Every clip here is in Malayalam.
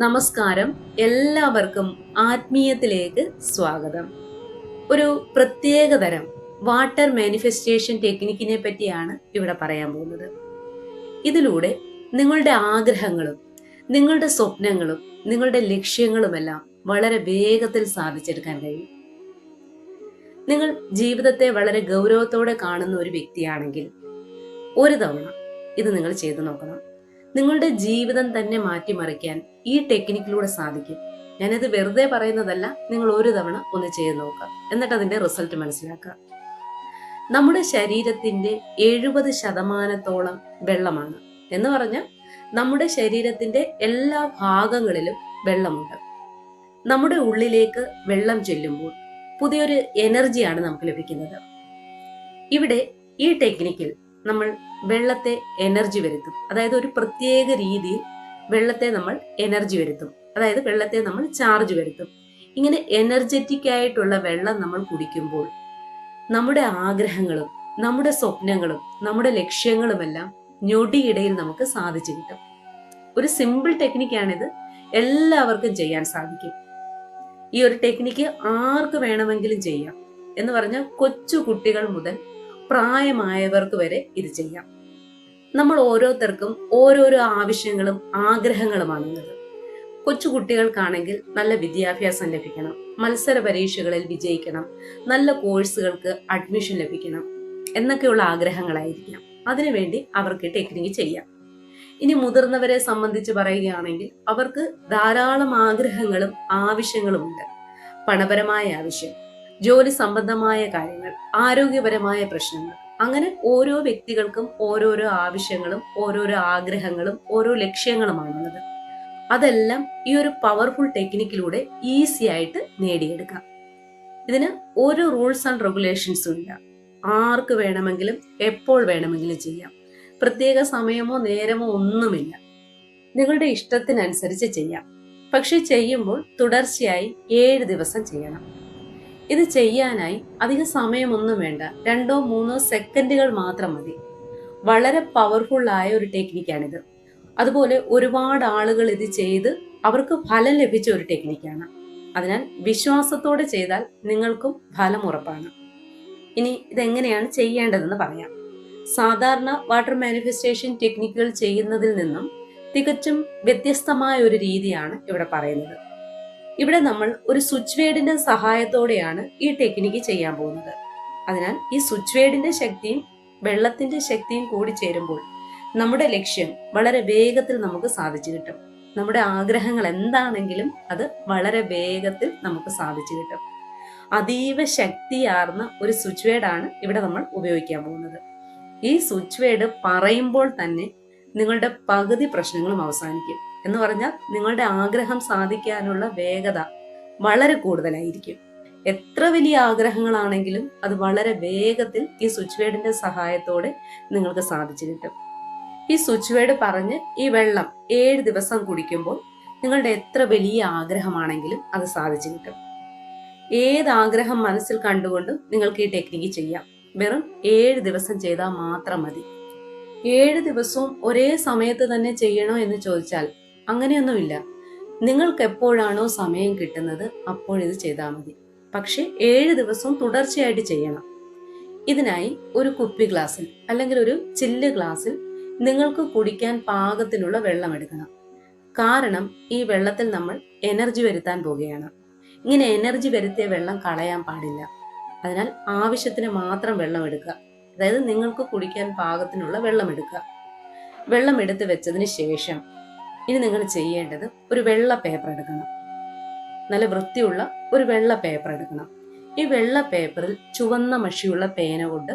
നമസ്കാരം. എല്ലാവർക്കും ആത്മീയത്തിലേക്ക് സ്വാഗതം. ഒരു പ്രത്യേക തരം വാട്ടർ മാനിഫെസ്റ്റേഷൻ ടെക്നിക്കിനെ പറ്റിയാണ് ഇവിടെ പറയാൻ പോകുന്നത്. ഇതിലൂടെ നിങ്ങളുടെ ആഗ്രഹങ്ങളും നിങ്ങളുടെ സ്വപ്നങ്ങളും നിങ്ങളുടെ ലക്ഷ്യങ്ങളുമെല്ലാം വളരെ വേഗത്തിൽ സാധിച്ചെടുക്കാൻ കഴിയും. നിങ്ങൾ ജീവിതത്തെ വളരെ ഗൗരവത്തോടെ കാണുന്ന ഒരു വ്യക്തിയാണെങ്കിൽ ഒരു തവണ ഇത് നിങ്ങൾ ചെയ്തു നോക്കണം. നിങ്ങളുടെ ജീവിതം തന്നെ മാറ്റിമറിക്കാൻ ഈ ടെക്നിക്കിലൂടെ സാധിക്കും. ഞാനിത് വെറുതെ പറയുന്നതല്ല നിങ്ങൾ ഒരു തവണ ഒന്ന് ചെയ്ത് നോക്കുക. എന്നിട്ട് അതിന്റെ റിസൾട്ട് മനസ്സിലാക്കുക. നമ്മുടെ ശരീരത്തിന്റെ എഴുപത് ശതമാനത്തോളം വെള്ളമാണ്. എന്ന് പറഞ്ഞാൽ നമ്മുടെ ശരീരത്തിന്റെ എല്ലാ ഭാഗങ്ങളിലും വെള്ളമുണ്ട്. നമ്മുടെ ഉള്ളിലേക്ക് വെള്ളം ചെല്ലുമ്പോൾ പുതിയൊരു എനർജിയാണ് നമുക്ക് ലഭിക്കുന്നത്. ഇവിടെ ഈ ടെക്നിക്കിൽ നമ്മൾ വെള്ളത്തെ എനർജി വരുത്തും. അതായത് ഒരു പ്രത്യേക രീതിയിൽ വെള്ളത്തെ നമ്മൾ എനർജി വരുത്തും. അതായത് വെള്ളത്തെ നമ്മൾ ചാർജ് വരുത്തും. ഇങ്ങനെ എനർജറ്റിക് ആയിട്ടുള്ള വെള്ളം നമ്മൾ കുടിക്കുമ്പോൾ നമ്മുടെ ആഗ്രഹങ്ങളും നമ്മുടെ സ്വപ്നങ്ങളും നമ്മുടെ ലക്ഷ്യങ്ങളുമെല്ലാം ഞൊടിയിടയിൽ നമുക്ക് സാധിച്ചു കിട്ടും. ഒരു സിമ്പിൾ ടെക്നിക്കാണിത് എല്ലാവർക്കും ചെയ്യാൻ സാധിക്കും. ഈ ഒരു ടെക്നിക്ക് ആർക്ക് വേണമെങ്കിലും ചെയ്യാം എന്ന് പറഞ്ഞാൽ കൊച്ചു കുട്ടികൾ മുതൽ പ്രായമായവർക്ക് വരെ ഇത് ചെയ്യാം. നമ്മൾ ഓരോരുത്തർക്കും ഓരോരോ ആവശ്യങ്ങളും ആഗ്രഹങ്ങളുമാണുള്ളത് കൊച്ചു കുട്ടികൾക്കാണെങ്കിൽ നല്ല വിദ്യാഭ്യാസം ലഭിക്കണം മത്സര പരീക്ഷകളിൽ വിജയിക്കണം നല്ല കോഴ്സുകൾക്ക് അഡ്മിഷൻ ലഭിക്കണം എന്നൊക്കെയുള്ള ആഗ്രഹങ്ങളായിരിക്കാം. അതിനുവേണ്ടി അവർക്ക് ടെക്നിക്ക് ചെയ്യാം. ഇനി മുതിർന്നവരെ സംബന്ധിച്ച് പറയുകയാണെങ്കിൽ അവർക്ക് ധാരാളം ആഗ്രഹങ്ങളും ആവശ്യങ്ങളുമുണ്ട്. പണപരമായ ആവശ്യം ജോലി സംബന്ധമായ കാര്യങ്ങൾ ആരോഗ്യപരമായ പ്രശ്നങ്ങൾ. അങ്ങനെ ഓരോ വ്യക്തികൾക്കും ഓരോരോ ആവശ്യങ്ങളും ഓരോരോ ആഗ്രഹങ്ങളും ഓരോ ലക്ഷ്യങ്ങളുമാണുള്ളത്. അതെല്ലാം ഈ ഒരു പവർഫുൾ ടെക്നിക്കിലൂടെ ഈസി ആയിട്ട് നേടിയെടുക്കാം. ഇതിന് ഒരു റൂൾസ് ആൻഡ് റെഗുലേഷൻസും ഇല്ല ആർക്ക് വേണമെങ്കിലും എപ്പോൾ വേണമെങ്കിലും ചെയ്യാം. പ്രത്യേക സമയമോ നേരമോ ഒന്നുമില്ല. നിങ്ങളുടെ ഇഷ്ടത്തിനനുസരിച്ച് ചെയ്യാം. പക്ഷെ ചെയ്യുമ്പോൾ തുടർച്ചയായി ഏഴ് ദിവസം ചെയ്യണം. ഇത് ചെയ്യാനായി അധിക സമയമൊന്നും വേണ്ട. രണ്ടോ മൂന്നോ സെക്കൻഡുകൾ മാത്രം മതി. വളരെ പവർഫുൾ ആയ ഒരു ടെക്നിക്കാണിത് അതുപോലെ ഒരുപാട് ആളുകൾ ഇത് ചെയ്ത് അവർക്ക് ഫലം ലഭിച്ച ഒരു ടെക്നിക്കാണ് അതിനാൽ വിശ്വാസത്തോടെ ചെയ്താൽ നിങ്ങൾക്കും ഫലം ഉറപ്പാണ്. ഇനി ഇതെങ്ങനെയാണ് ചെയ്യേണ്ടതെന്ന് പറയാം. സാധാരണ വാട്ടർ മാനിഫെസ്റ്റേഷൻ ടെക്നിക്കുകൾ ചെയ്യുന്നതിൽ നിന്നും തികച്ചും വ്യത്യസ്തമായ ഒരു രീതിയാണ് ഇവിടെ പറയുന്നത്. ഇവിടെ നമ്മൾ ഒരു സ്വിച്ച് വേഡിന്റെ സഹായത്തോടെയാണ് ഈ ടെക്നിക്ക് ചെയ്യാൻ പോകുന്നത്. അതിനാൽ ഈ സ്വിച്ച് വേഡിന്റെ ശക്തിയും വെള്ളത്തിന്റെ ശക്തിയും കൂടി ചേരുമ്പോൾ നമ്മുടെ ലക്ഷ്യം വളരെ വേഗത്തിൽ നമുക്ക് സാധിച്ചു കിട്ടും. നമ്മുടെ ആഗ്രഹങ്ങൾ എന്താണെങ്കിലും അത് വളരെ വേഗത്തിൽ നമുക്ക് സാധിച്ചു കിട്ടും. അതീവ ശക്തിയാർന്ന ഒരു സ്വിച്ച് വേഡാണ് ഇവിടെ നമ്മൾ ഉപയോഗിക്കാൻ പോകുന്നത്. ഈ സ്വിച്ച് വേഡ് പറയുമ്പോൾ തന്നെ നിങ്ങളുടെ പകുതി പ്രശ്നങ്ങളും അവസാനിക്കും. എന്ന് പറഞ്ഞാൽ നിങ്ങളുടെ ആഗ്രഹം സാധിക്കാനുള്ള വേഗത വളരെ കൂടുതലായിരിക്കും. എത്ര വലിയ ആഗ്രഹങ്ങളാണെങ്കിലും അത് വളരെ വേഗത്തിൽ ഈ സ്വിച്ച് വേർഡിന്റെ സഹായത്തോടെ നിങ്ങൾക്ക് സാധിച്ചു കിട്ടും. ഈ സ്വിച്ച് വേർഡ് പറഞ്ഞ് ഈ വെള്ളം ഏഴ് ദിവസം കുടിക്കുമ്പോൾ നിങ്ങളുടെ എത്ര വലിയ ആഗ്രഹമാണെങ്കിലും അത് സാധിച്ചു കിട്ടും. ഏത് ആഗ്രഹം മനസ്സിൽ കണ്ടുകൊണ്ടും നിങ്ങൾക്ക് ഈ ടെക്നിക്ക് ചെയ്യാം. വെറും ഏഴ് ദിവസം ചെയ്താൽ മാത്രം മതി. ഏഴ് ദിവസവും ഒരേ സമയത്ത് തന്നെ ചെയ്യണോ എന്ന് ചോദിച്ചാൽ അങ്ങനെയൊന്നുമില്ല. നിങ്ങൾക്ക് എപ്പോഴാണോ സമയം കിട്ടുന്നത് അപ്പോഴിത് ചെയ്താൽ മതി. പക്ഷെ ഏഴ് ദിവസവും തുടർച്ചയായിട്ട് ചെയ്യണം. ഇതിനായി ഒരു കുപ്പി ഗ്ലാസ്സിൽ അല്ലെങ്കിൽ ഒരു ചില്ല് ഗ്ലാസ്സിൽ നിങ്ങൾക്ക് കുടിക്കാൻ പാകത്തിനുള്ള വെള്ളം എടുക്കണം. കാരണം ഈ വെള്ളത്തിൽ നമ്മൾ എനർജി വരുത്താൻ പോവുകയാണ്. ഇങ്ങനെ എനർജി വരുത്തിയ വെള്ളം കളയാൻ പാടില്ല. അതിനാൽ ആവശ്യത്തിന് മാത്രം വെള്ളം എടുക്കുക. അതായത് നിങ്ങൾക്ക് കുടിക്കാൻ പാകത്തിനുള്ള വെള്ളം എടുക്കുക. വെള്ളം എടുത്ത് വെച്ചതിന് ശേഷം ഇനി നിങ്ങൾ ചെയ്യേണ്ടത് ഒരു വെള്ള പേപ്പർ എടുക്കണം. നല്ല വൃത്തിയുള്ള ഒരു വെള്ള പേപ്പർ എടുക്കണം. ഈ വെള്ള പേപ്പറിൽ ചുവന്ന മഷിയുള്ള പേന കൊണ്ട്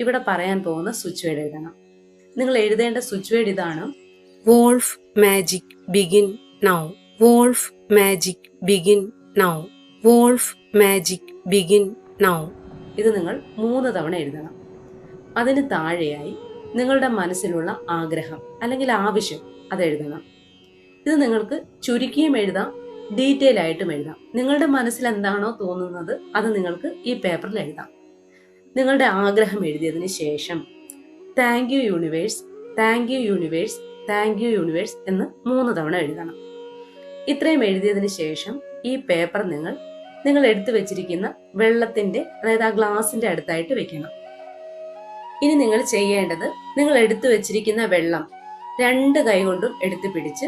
ഇവിടെ പറയാൻ പോകുന്ന സ്വിച്ച് വേഡ് എഴുതണം. നിങ്ങൾ എഴുതേണ്ട സ്വിച്ച് വേഡ് ഇതാണ് wolf magic begin now wolf magic begin now wolf magic begin now ഇത് നിങ്ങൾ മൂന്ന് തവണ എഴുതണം. അതിന് താഴെയായി നിങ്ങളുടെ മനസ്സിലുള്ള ആഗ്രഹം അല്ലെങ്കിൽ ആവശ്യം അത് എഴുതണം. ഇത് നിങ്ങൾക്ക് ചുരുക്കിയും എഴുതാം ഡീറ്റെയിൽ ആയിട്ടും എഴുതാം. നിങ്ങളുടെ മനസ്സിൽ എന്താണോ തോന്നുന്നത് അത് നിങ്ങൾക്ക് ഈ പേപ്പറിൽ എഴുതാം. നിങ്ങളുടെ ആഗ്രഹം എഴുതിയതിന് ശേഷം thank you universe thank you universe thank you universe എന്ന് മൂന്ന് തവണ എഴുതണം. ഇത്രയും എഴുതിയതിന് ശേഷം ഈ പേപ്പർ നിങ്ങൾ നിങ്ങൾ എടുത്തു വെച്ചിരിക്കുന്ന വെള്ളത്തിന്റെ അതായത് ആ ഗ്ലാസിന്റെ അടുത്തായിട്ട് വെക്കണം. ഇനി നിങ്ങൾ ചെയ്യേണ്ടത് നിങ്ങൾ എടുത്തു വെച്ചിരിക്കുന്ന വെള്ളം രണ്ട് കൈ കൊണ്ടും എടുത്തു പിടിച്ച്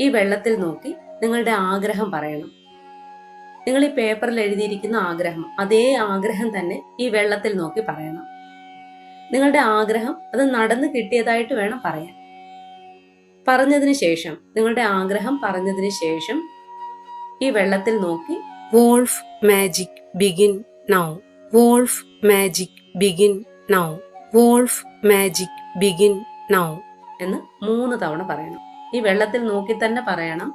ഈ വെള്ളത്തിൽ നോക്കി നിങ്ങളുടെ ആഗ്രഹം പറയണം. നിങ്ങൾ ഈ പേപ്പറിൽ എഴുതിയിരിക്കുന്ന ആഗ്രഹം അതേ ആഗ്രഹം തന്നെ ഈ വെള്ളത്തിൽ നോക്കി പറയണം. നിങ്ങളുടെ ആഗ്രഹം അത് നടന്നു കിട്ടിയതായിട്ട് വേണം പറയാൻ. പറഞ്ഞതിന് ശേഷം നിങ്ങളുടെ ആഗ്രഹം പറഞ്ഞതിന് ശേഷം ഈ വെള്ളത്തിൽ നോക്കി wolf magic begin now wolf magic begin now wolf magic begin now എന്ന് മൂന്ന് തവണ പറയണം. ഈ വെള്ളത്തിൽ നോക്കി തന്നെ പറയണം.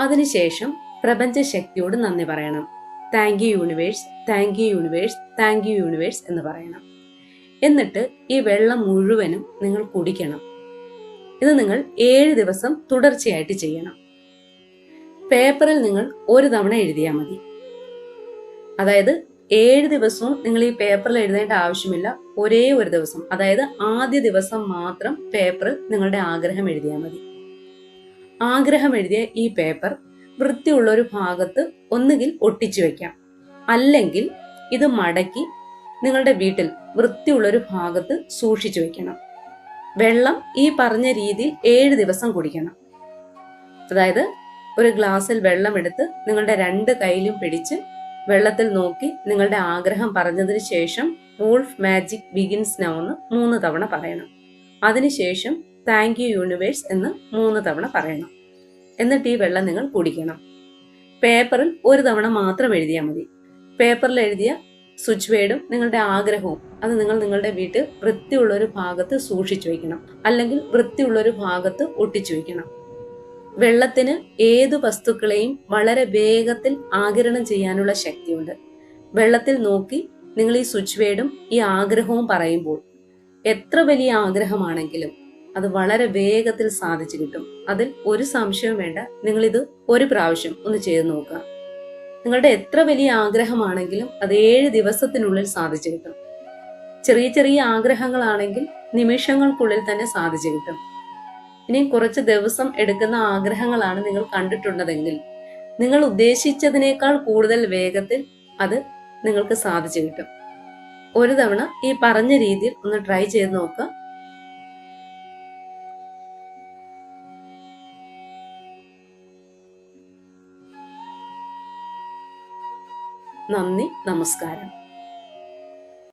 അതിനുശേഷം പ്രപഞ്ച ശക്തിയോട് നന്ദി പറയണം. Thank you universe thank you universe thank you universe എന്ന് പറയണം. എന്നിട്ട് ഈ വെള്ളം മുഴുവനും നിങ്ങൾ കുടിക്കണം. ഇത് നിങ്ങൾ ഏഴ് ദിവസം തുടർച്ചയായിട്ട് ചെയ്യണം. പേപ്പറിൽ നിങ്ങൾ ഒരു തവണ എഴുതിയാൽ മതി. അതായത് ഏഴ് ദിവസവും നിങ്ങൾ ഈ പേപ്പറിൽ എഴുതേണ്ട ആവശ്യമില്ല. ഒരേ ഒരു ദിവസം അതായത് ആദ്യ ദിവസം മാത്രം പേപ്പറിൽ നിങ്ങളുടെ ആഗ്രഹം എഴുതിയാൽ മതി. ആഗ്രഹം എഴുതിയ ഈ പേപ്പർ വൃത്തിയുള്ള ഒരു ഭാഗത്ത് ഒന്നുകിൽ ഒട്ടിച്ചു വെക്കാം. അല്ലെങ്കിൽ ഇത് മടക്കി നിങ്ങളുടെ വീട്ടിൽ വൃത്തിയുള്ള ഒരു ഭാഗത്ത് സൂക്ഷിച്ചു വെക്കണം. വെള്ളം ഈ പറഞ്ഞ രീതിയിൽ ഏഴ് ദിവസം കുടിക്കണം. അതായത് ഒരു ഗ്ലാസ്സിൽ വെള്ളം എടുത്ത് നിങ്ങളുടെ രണ്ട് കയ്യിലും പിടിച്ച് വെള്ളത്തിൽ നോക്കി നിങ്ങളുടെ ആഗ്രഹം പറഞ്ഞതിന് ശേഷം വോൾഫ് മാജിക് ബിഗിൻസ് നൗ എന്ന് മൂന്ന് തവണ പറയണം. അതിനുശേഷം താങ്ക് യു യൂണിവേഴ്സ് എന്ന് മൂന്ന് തവണ പറയണം. എന്നിട്ട് ഈ വെള്ളം നിങ്ങൾ കുടിക്കണം. പേപ്പറിൽ ഒരു തവണ മാത്രം എഴുതിയാൽ മതി. പേപ്പറിൽ എഴുതിയ സ്വിച്ച് വേർഡും നിങ്ങളുടെ ആഗ്രഹവും അത് നിങ്ങൾ നിങ്ങളുടെ വീട്ടിൽ വൃത്തിയുള്ളൊരു ഭാഗത്ത് സൂക്ഷിച്ചു വയ്ക്കണം അല്ലെങ്കിൽ വൃത്തിയുള്ളൊരു ഭാഗത്ത് ഒട്ടിച്ചു വെക്കണം. വെള്ളത്തിന് ഏതു വസ്തുക്കളെയും വളരെ വേഗത്തിൽ ആകിരണം ചെയ്യാനുള്ള ശക്തിയുണ്ട്. വെള്ളത്തിൽ നോക്കി നിങ്ങൾ ഈ സ്വിച്ച് വേർഡും ഈ ആഗ്രഹവും പറയുമ്പോൾ എത്ര വലിയ ആഗ്രഹമാണെങ്കിലും അത് വളരെ വേഗത്തിൽ സാധിച്ചു കിട്ടും. അതിൽ ഒരു സംശയവും വേണ്ട. നിങ്ങൾ ഇത് ഒരു പ്രാവശ്യം ഒന്ന് ചെയ്ത് നോക്കുക. നിങ്ങളുടെ എത്ര വലിയ ആഗ്രഹമാണെങ്കിലും അത് ഏഴ് ദിവസത്തിനുള്ളിൽ സാധിച്ചു കിട്ടും. ചെറിയ ചെറിയ ആഗ്രഹങ്ങളാണെങ്കിൽ നിമിഷങ്ങൾക്കുള്ളിൽ തന്നെ സാധിച്ചു കിട്ടും. ഇനി കുറച്ച് ദിവസം എടുക്കുന്ന ആഗ്രഹങ്ങളാണ് നിങ്ങൾ കണ്ടിട്ടുള്ളതെങ്കിൽ നിങ്ങൾ ഉദ്ദേശിച്ചതിനേക്കാൾ കൂടുതൽ വേഗത്തിൽ അത് നിങ്ങൾക്ക് സാധിച്ചു കിട്ടും. ഒരു തവണ ഈ പറഞ്ഞ രീതിയിൽ ഒന്ന് ട്രൈ ചെയ്ത് നോക്കുക. നന്ദി നമസ്കാരം.